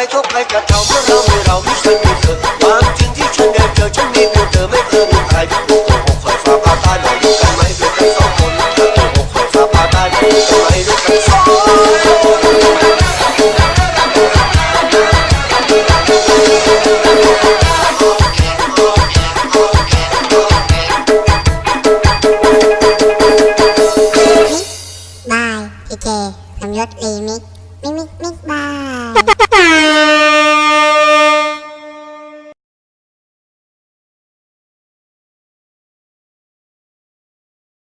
ายทุกภัยกระเทาเมื่อเราไม่เราที่สุดที่สุด